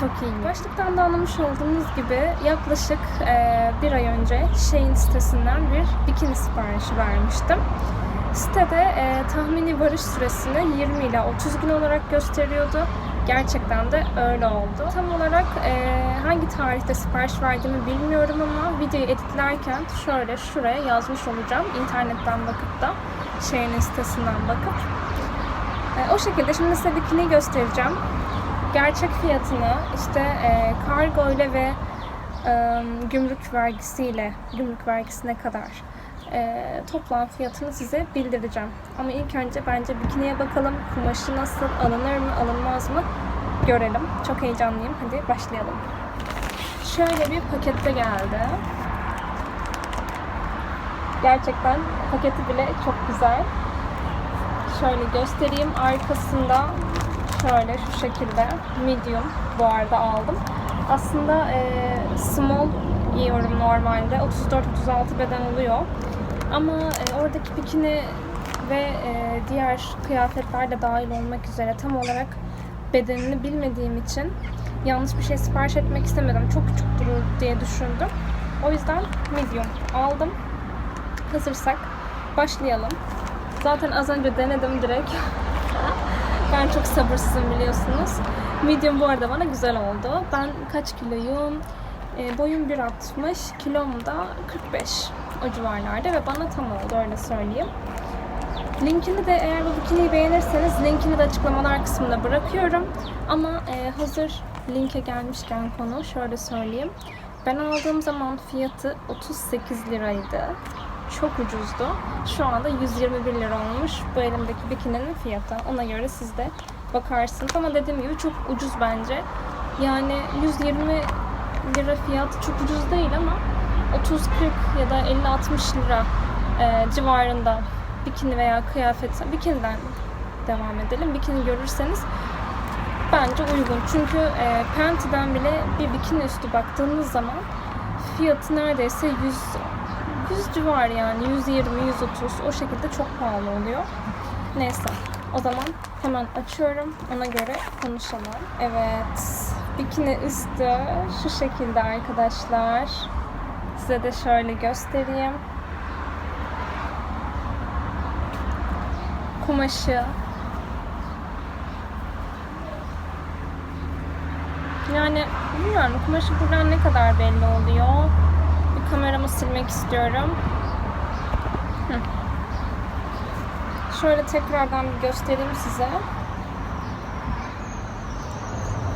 çok iyiyim. Başlıktan da anlamış olduğunuz gibi yaklaşık e, bir ay önce Shein sitesinden bir bikini siparişi vermiştim. Sitede e, tahmini varış süresini 20 ile 30 gün olarak gösteriyordu. Gerçekten de öyle oldu. Tam olarak e, hangi tarihte sipariş verdiğimi bilmiyorum ama videoyu editlerken şöyle şuraya yazmış olacağım. İnternetten bakıp da Shein'in sitesinden bakıp. E, o şekilde şimdi size bikini göstereceğim. Gerçek fiyatını işte e, kargo ile ve e, gümrük vergisiyle, gümrük vergisine kadar e, toplam fiyatını size bildireceğim. Ama ilk önce bence bikiniye bakalım. Kumaşı nasıl, alınır mı, alınmaz mı görelim. Çok heyecanlıyım. Hadi başlayalım. Şöyle bir pakette geldi. Gerçekten paketi bile çok güzel. Şöyle göstereyim. Arkasında şöyle şu şekilde medium bu arada aldım. Aslında e, small giyiyorum normalde. 34-36 beden oluyor. Ama e, oradaki bikini ve e, diğer kıyafetler de dahil olmak üzere tam olarak bedenini bilmediğim için yanlış bir şey sipariş etmek istemedim. Çok küçük durur diye düşündüm. O yüzden medium aldım. Hazırsak başlayalım. Zaten az önce denedim direkt. ben çok sabırsızım biliyorsunuz. Medium bu arada bana güzel oldu. Ben kaç kiloyum? E, boyum 1.60, kilom da 45 o civarlarda ve bana tam oldu öyle söyleyeyim. Linkini de eğer bu bikiniyi beğenirseniz linkini de açıklamalar kısmında bırakıyorum. Ama e, hazır linke gelmişken konu şöyle söyleyeyim. Ben aldığım zaman fiyatı 38 liraydı. Çok ucuzdu. Şu anda 121 lira olmuş bu elimdeki bikininin fiyatı. Ona göre siz de bakarsınız. Ama dediğim gibi çok ucuz bence. Yani 120 lira fiyatı çok ucuz değil ama 30-40 ya da 50-60 lira e, civarında bikini veya kıyafet, bikiniden devam edelim. Bikini görürseniz bence uygun. Çünkü e, Penti'den bile bir bikini üstü baktığınız zaman fiyatı neredeyse 100 100 civar yani 120 130 o şekilde çok pahalı oluyor. Neyse. O zaman hemen açıyorum. Ona göre konuşalım. Evet. Bikini üstü şu şekilde arkadaşlar. Size de şöyle göstereyim. Kumaşı. Yani bilmiyorum kumaşı buradan ne kadar belli oluyor. Kameramı silmek istiyorum. Şöyle tekrardan bir göstereyim size.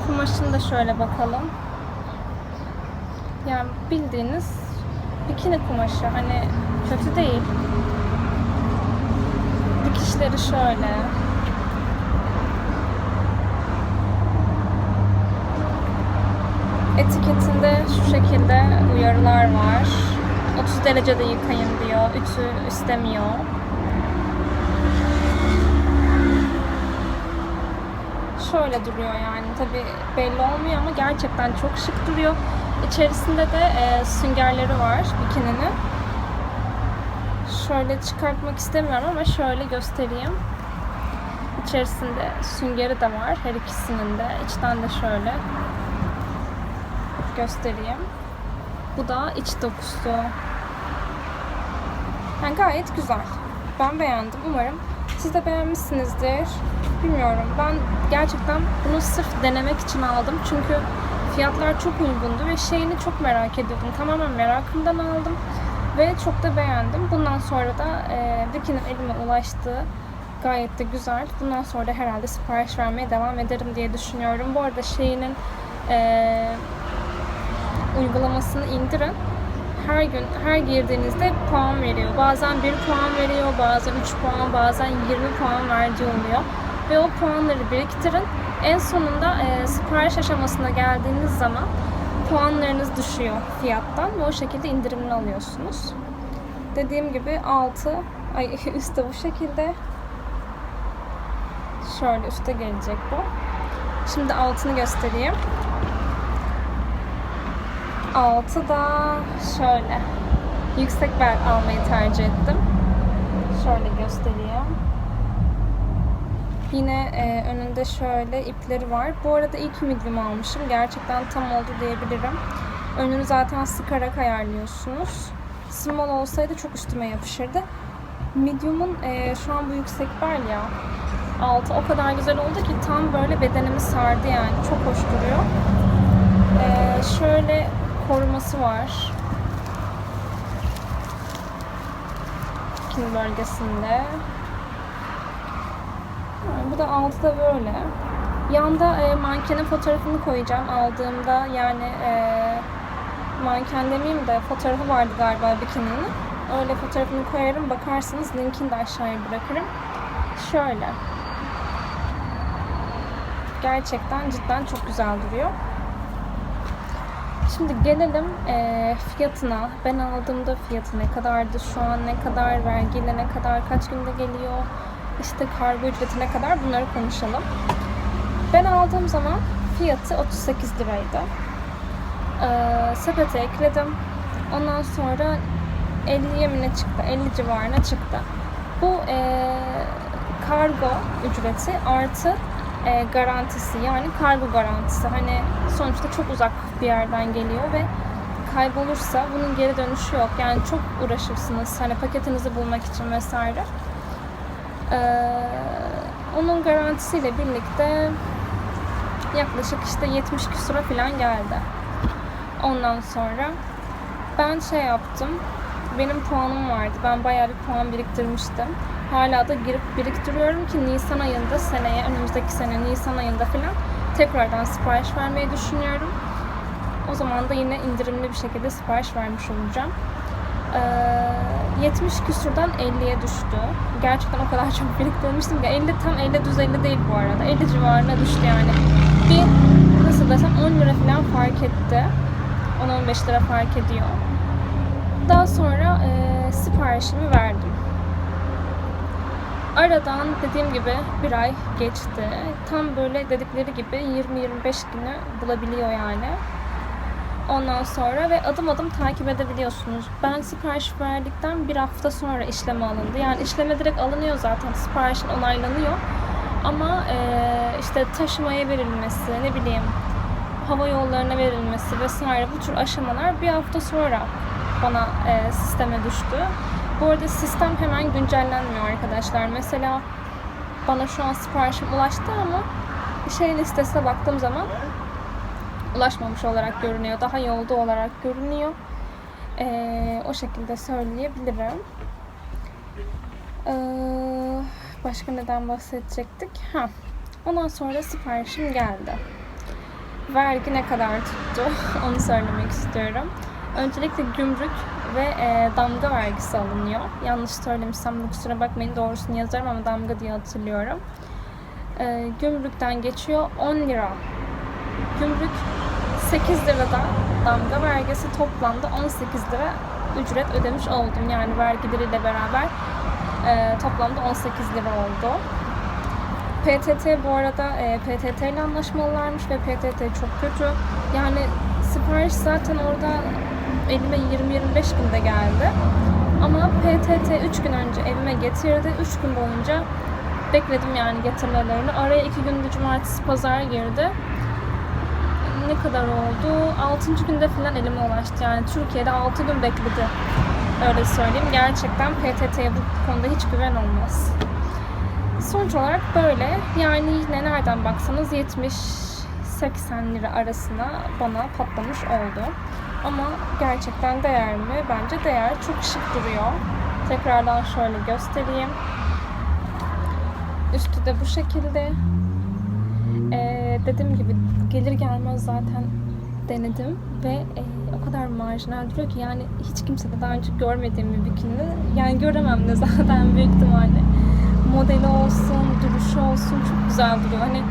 Kumaşını da şöyle bakalım. Yani bildiğiniz bikini kumaşı. Hani kötü değil. Dikişleri şöyle. Etiketinde şu şekilde uyarılar var. 30 derecede yıkayın diyor. Ütü istemiyor. Şöyle duruyor yani. Tabi belli olmuyor ama gerçekten çok şık duruyor. İçerisinde de e, süngerleri var bikininin. Şöyle çıkartmak istemiyorum ama şöyle göstereyim. İçerisinde süngeri de var her ikisinin de. İçten de şöyle göstereyim. Bu da iç dokusu. Yani gayet güzel. Ben beğendim. Umarım siz de beğenmişsinizdir. Bilmiyorum. Ben gerçekten bunu sırf denemek için aldım. Çünkü fiyatlar çok uygundu ve şeyini çok merak ediyordum. Tamamen merakımdan aldım. Ve çok da beğendim. Bundan sonra da e, Vicky'nin elime ulaştığı gayet de güzel. Bundan sonra da herhalde sipariş vermeye devam ederim diye düşünüyorum. Bu arada şeyinin e, uygulamasını indirin. Her gün, her girdiğinizde puan veriyor. Bazen 1 puan veriyor, bazen 3 puan, bazen 20 puan verdiği oluyor. Ve o puanları biriktirin. En sonunda e, sipariş aşamasına geldiğiniz zaman puanlarınız düşüyor fiyattan ve o şekilde indirimli alıyorsunuz. Dediğim gibi altı, ay üstte bu şekilde. Şöyle üste gelecek bu. Şimdi altını göstereyim. Altı da şöyle. Yüksek bel almayı tercih ettim. Şöyle göstereyim. Yine e, önünde şöyle ipleri var. Bu arada ilk medium almışım. Gerçekten tam oldu diyebilirim. Önünü zaten sıkarak ayarlıyorsunuz. Small olsaydı çok üstüme yapışırdı. Medium'un e, şu an bu yüksek var ya altı o kadar güzel oldu ki tam böyle bedenimi sardı yani. Çok hoş duruyor. E, şöyle koruması var. Kin bölgesinde. Yani bu da altı da böyle. Yanda e, mankenin fotoğrafını koyacağım aldığımda yani e, manken demeyeyim de fotoğrafı vardı galiba bikininin. Öyle fotoğrafını koyarım bakarsınız linkini de aşağıya bırakırım. Şöyle. Gerçekten cidden çok güzel duruyor. Şimdi gelelim e, fiyatına. Ben aldığımda fiyatı ne kadardı, şu an ne kadar, vergiyle ne kadar, kaç günde geliyor, işte kargo ücreti ne kadar bunları konuşalım. Ben aldığım zaman fiyatı 38 liraydı. Ee, sepete ekledim. Ondan sonra 50'ye mi ne çıktı? 50 civarına çıktı. Bu e, kargo ücreti artı e, garantisi yani kargo garantisi. Hani sonuçta çok uzak bir yerden geliyor ve kaybolursa bunun geri dönüşü yok. Yani çok uğraşırsınız hani paketinizi bulmak için vesaire. Ee, onun garantisiyle birlikte yaklaşık işte 70 küsura falan geldi. Ondan sonra ben şey yaptım. Benim puanım vardı. Ben bayağı bir puan biriktirmiştim. Hala da girip biriktiriyorum ki Nisan ayında seneye, önümüzdeki sene Nisan ayında falan tekrardan sipariş vermeyi düşünüyorum. O zaman da yine indirimli bir şekilde sipariş vermiş olacağım. Ee, 70 küsurdan 50'ye düştü. Gerçekten o kadar çok biriktirmiştim ki 50 tam 50 düz 50 değil bu arada. 50 civarına düştü yani. Bir nasıl desem 10 lira falan fark etti. 10-15 lira fark ediyor. Daha sonra e, siparişimi verdim. Aradan dediğim gibi bir ay geçti. Tam böyle dedikleri gibi 20-25 günü bulabiliyor yani. Ondan sonra ve adım adım takip edebiliyorsunuz. Ben sipariş verdikten bir hafta sonra işleme alındı. Yani işleme direkt alınıyor zaten. Siparişin onaylanıyor. Ama e, işte taşımaya verilmesi, ne bileyim hava yollarına verilmesi vesaire bu tür aşamalar bir hafta sonra bana e, sisteme düştü. Bu arada sistem hemen güncellenmiyor arkadaşlar. Mesela bana şu an siparişim ulaştı ama şey listesine baktığım zaman ulaşmamış olarak görünüyor. Daha yolda olarak görünüyor. Ee, o şekilde söyleyebilirim. Ee, başka neden bahsedecektik? Ha. Ondan sonra siparişim geldi. Vergi ne kadar tuttu? Onu söylemek istiyorum. Öncelikle gümrük ve e, damga vergisi alınıyor. Yanlış söylemişsem kusura bakmayın doğrusunu yazarım ama damga diye hatırlıyorum. E, gümrükten geçiyor 10 lira. Gümrük 8 lirada damga vergisi toplamda 18 lira ücret ödemiş oldum. Yani vergileriyle beraber e, toplamda 18 lira oldu. PTT bu arada e, PTT ile anlaşmalılarmış ve PTT çok kötü. Yani sipariş zaten orada elime 20-25 günde geldi. Ama PTT 3 gün önce evime getirdi. 3 gün boyunca bekledim yani getirmelerini. Araya 2 günde cumartesi pazar girdi. Ne kadar oldu? 6. günde falan elime ulaştı. Yani Türkiye'de 6 gün bekledi. Öyle söyleyeyim. Gerçekten PTT'ye bu konuda hiç güven olmaz. Sonuç olarak böyle. Yani yine nereden baksanız 70-80 lira arasına bana patlamış oldu. Ama gerçekten değer mi? Bence değer. Çok şık duruyor. Tekrardan şöyle göstereyim. Üstü de bu şekilde. Ee, dediğim gibi gelir gelmez zaten denedim ve e, o kadar marjinal duruyor ki yani hiç kimsede daha önce görmediğim bir bikini. Yani göremem de zaten büyük ihtimalle. Modeli olsun, duruşu olsun çok güzel duruyor. Hani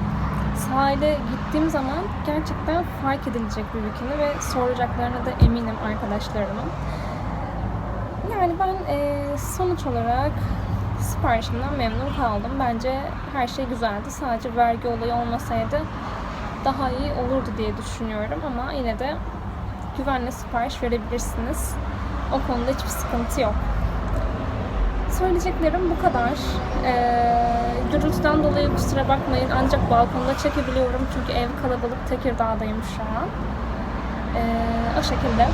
sahile gittiğim zaman gerçekten fark edilecek bir bikini ve soracaklarına da eminim arkadaşlarımın. Yani ben e, sonuç olarak siparişimden memnun kaldım. Bence her şey güzeldi. Sadece vergi olayı olmasaydı daha iyi olurdu diye düşünüyorum ama yine de güvenle sipariş verebilirsiniz. O konuda hiçbir sıkıntı yok. Söyleyeceklerim bu kadar. Ee, gürültüden dolayı kusura bakmayın ancak balkonda çekebiliyorum çünkü ev kalabalık Tekirdağ'dayım şu an. Ee, o şekilde.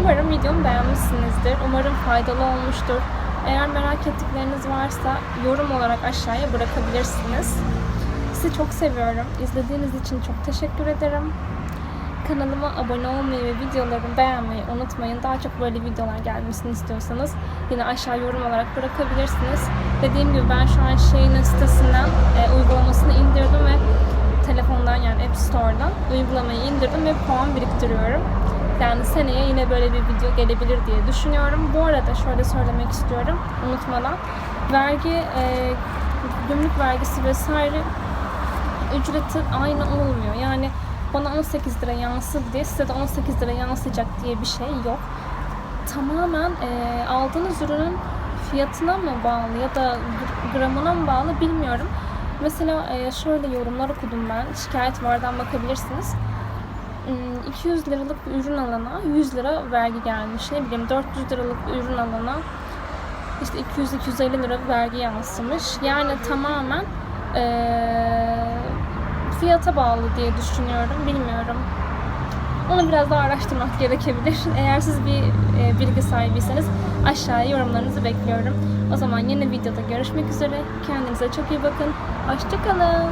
Umarım videomu beğenmişsinizdir. Umarım faydalı olmuştur. Eğer merak ettikleriniz varsa yorum olarak aşağıya bırakabilirsiniz. Sizi çok seviyorum. İzlediğiniz için çok teşekkür ederim. Kanalıma abone olmayı ve videolarımı beğenmeyi unutmayın. Daha çok böyle videolar gelmesini istiyorsanız yine aşağı yorum olarak bırakabilirsiniz. Dediğim gibi ben şu an şeyin sitesinden e, uygulamasını indirdim ve telefondan yani App Store'dan uygulamayı indirdim ve puan biriktiriyorum. Yani seneye yine böyle bir video gelebilir diye düşünüyorum. Bu arada şöyle söylemek istiyorum unutmadan. Vergi, e, gümrük vergisi vesaire ücreti aynı olmuyor. Yani bana 18 lira yansıdı diye size de 18 lira yansıyacak diye bir şey yok. Tamamen e, aldığınız ürünün fiyatına mı bağlı ya da gr- gramına mı bağlı bilmiyorum. Mesela e, şöyle yorumlar okudum ben. Şikayet vardan bakabilirsiniz. Hmm, 200 liralık bir ürün alana 100 lira vergi gelmiş. Ne bileyim 400 liralık bir ürün alana işte 200-250 lira vergi yansımış. Yani tamamen eee, fiyata bağlı diye düşünüyorum. Bilmiyorum. Onu biraz daha araştırmak gerekebilir. Eğer siz bir e, bilgi sahibiyseniz aşağıya yorumlarınızı bekliyorum. O zaman yeni videoda görüşmek üzere. Kendinize çok iyi bakın. Hoşçakalın.